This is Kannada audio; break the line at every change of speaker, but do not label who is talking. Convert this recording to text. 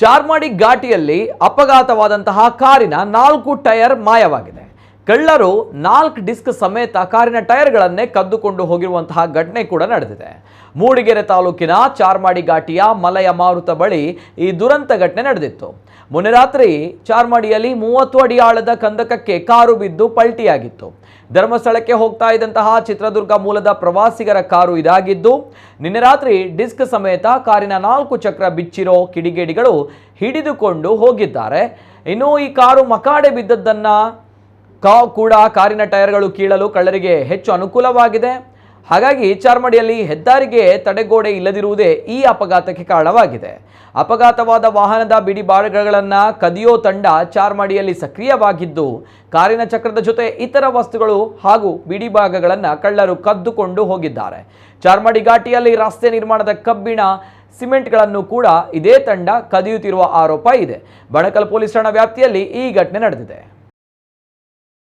ಚಾರ್ಮಾಡಿ ಘಾಟಿಯಲ್ಲಿ ಅಪಘಾತವಾದಂತಹ ಕಾರಿನ ನಾಲ್ಕು ಟೈರ್ ಮಾಯವಾಗಿದೆ. ಕಳ್ಳರು ನಾಲ್ಕು ಡಿಸ್ಕ್ ಸಮೇತ ಕಾರಿನ ಟೈರ್ಗಳನ್ನೇ ಕದ್ದುಕೊಂಡು ಹೋಗಿರುವಂತಹ ಘಟನೆ ಕೂಡ ನಡೆದಿದೆ. ಮೂಡಿಗೆರೆ ತಾಲೂಕಿನ ಚಾರ್ಮಾಡಿ ಘಾಟಿಯ ಮಲಯ ಮಾರುತ ಬಳಿ ಈ ದುರಂತ ಘಟನೆ ನಡೆದಿತ್ತು. ಮೊನ್ನೆ ರಾತ್ರಿ ಚಾರ್ಮಾಡಿಯಲ್ಲಿ ಮೂವತ್ತು ಅಡಿ ಆಳದ ಕಂದಕಕ್ಕೆ ಕಾರು ಬಿದ್ದು ಪಲ್ಟಿಯಾಗಿತ್ತು. ಧರ್ಮಸ್ಥಳಕ್ಕೆ ಹೋಗ್ತಾ ಇದ್ದಂತಹ ಚಿತ್ರದುರ್ಗ ಮೂಲದ ಪ್ರವಾಸಿಗರ ಕಾರು ಇದಾಗಿದ್ದು, ನಿನ್ನೆ ರಾತ್ರಿ ಡಿಸ್ಕ್ ಸಮೇತ ಕಾರಿನ ನಾಲ್ಕು ಚಕ್ರ ಬಿಚ್ಚಿರೋ ಕಿಡಿಗೇಡಿಗಳು ಹಿಡಿದುಕೊಂಡು ಹೋಗಿದ್ದಾರೆ. ಇನ್ನು ಈ ಕಾರು ಮಕಾಡೆ ಬಿದ್ದದ್ದನ್ನ ಕಾ ಕೂಡ ಕಾರಿನ ಟೈರ್ಗಳು ಕೀಳಲು ಕಳ್ಳರಿಗೆ ಹೆಚ್ಚು ಅನುಕೂಲವಾಗಿದೆ. ಹಾಗಾಗಿ ಚಾರ್ಮಡಿಯಲ್ಲಿ ಹೆದ್ದಾರಿಗೆ ತಡೆಗೋಡೆ ಇಲ್ಲದಿರುವುದೇ ಈ ಅಪಘಾತಕ್ಕೆ ಕಾರಣವಾಗಿದೆ. ಅಪಘಾತವಾದ ವಾಹನದ ಬಿಡಿ ಬಾಳಗಳನ್ನು ಕದಿಯೋ ತಂಡ ಚಾರ್ಮಡಿಯಲ್ಲಿ ಸಕ್ರಿಯವಾಗಿದ್ದು, ಕಾರಿನ ಚಕ್ರದ ಜೊತೆ ಇತರ ವಸ್ತುಗಳು ಹಾಗೂ ಬಿಡಿ ಭಾಗಗಳನ್ನು ಕಳ್ಳರು ಕದ್ದುಕೊಂಡು ಹೋಗಿದ್ದಾರೆ. ಚಾರ್ಮಡಿ ಘಾಟಿಯಲ್ಲಿ ರಸ್ತೆ ನಿರ್ಮಾಣದ ಕಬ್ಬಿಣ, ಸಿಮೆಂಟ್ಗಳನ್ನು ಕೂಡ ಇದೇ ತಂಡ ಕದಿಯುತ್ತಿರುವ ಆರೋಪ ಇದೆ. ಬಣಕಲ್ ಪೊಲೀಸ್ ಠಾಣಾ ವ್ಯಾಪ್ತಿಯಲ್ಲಿ ಈ ಘಟನೆ ನಡೆದಿದೆ.